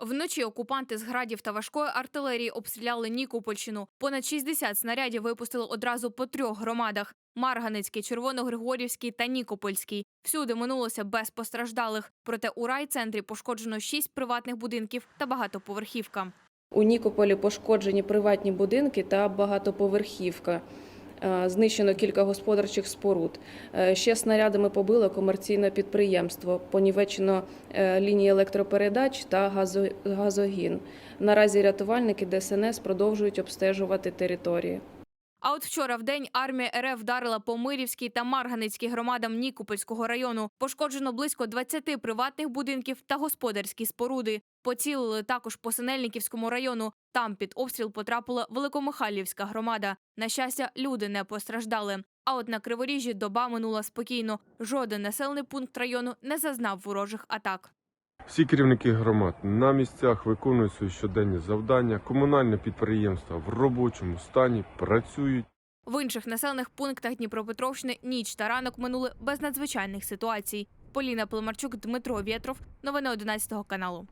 Вночі окупанти з градів та важкої артилерії обстріляли Нікопольщину. Понад 60 снарядів випустили одразу по трьох громадах: Марганецький, Червоногригорівський та Нікопольський. Всюди минулося без постраждалих. Проте у райцентрі пошкоджено шість приватних будинків та багатоповерхівка. У Нікополі пошкоджені приватні будинки та багатоповерхівка. Е, Знищено кілька господарчих споруд. Е, Ще снарядами побило комерційне підприємство. Понівечено е, лінії електропередач та газо- газогін. Наразі рятувальники ДСНС продовжують обстежувати території. А от вчора в день армія РФ вдарила по Мирівській та Марганецькій громадам Нікопольського району. Пошкоджено близько 20 приватних будинків та господарські споруди. Поцілили також по Синельниківському району. Там під обстріл потрапила Великомихайлівська громада. На щастя, люди не постраждали. А от на Криворіжжі доба минула спокійно. Жоден населений пункт району не зазнав ворожих атак. Всі керівники громад на місцях виконують свої щоденні завдання. Комунальне підприємства в робочому стані працюють. В інших населених пунктах Дніпропетровщини ніч та ранок минули без надзвичайних ситуацій. Поліна Пилимарчук, Дмитро Вєтров. Новини 11 каналу.